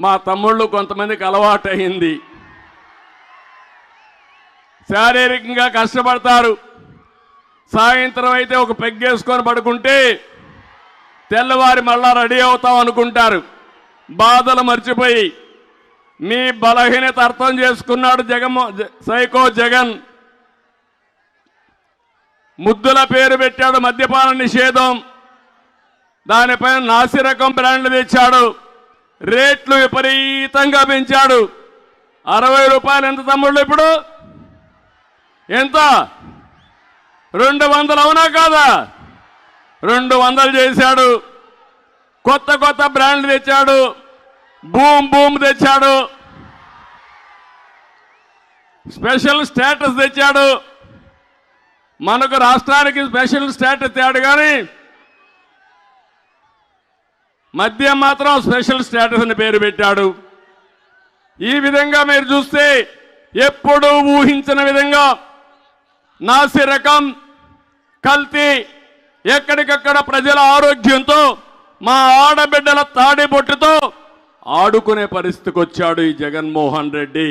మా తమ్ముళ్ళు కొంతమందికి అలవాటు అయింది శారీరకంగా కష్టపడతారు. సాయంత్రం అయితే ఒక పెగ్గేసుకొని పడుకుంటే తెల్లవారి మళ్ళా రెడీ అవుతాం అనుకుంటారు. బాధలు మర్చిపోయి మీ బలహీనత అర్థం చేసుకున్నాడు జగన్మో సైకో జగన్. ముద్దుల పేరు పెట్టాడు మద్యపాన నిషేధం. దానిపైన నాసిరకం బ్రాండ్లు తెచ్చాడు. రేట్లు విపరీతంగా పెంచాడు. అరవై రూపాయలు ఎంత తమ్ముళ్ళు ఇప్పుడు? ఎంత? రెండు వందలు అవునా కాదా? రెండు వందలు చేశాడు. కొత్త కొత్త బ్రాండ్లు తెచ్చాడు. బూమ్ బూమ్ తెచ్చాడు. స్పెషల్ స్టేటస్ తెచ్చాడు. మనకు రాష్ట్రానికి స్పెషల్ స్టేటస్ తేడు కానీ మద్యం మాత్రం స్పెషల్ స్టేటస్ అని పేరు పెట్టాడు. ఈ విధంగా మీరు చూస్తే ఎప్పుడూ ఊహించిన విధంగా నాసి రకం కల్తీ ఎక్కడికక్కడ ప్రజల ఆరోగ్యంతో మా ఆడబిడ్డల తాడి బొట్టుతో ఆడుకునే పరిస్థితికి వచ్చాడు ఈ జగన్మోహన్ రెడ్డి.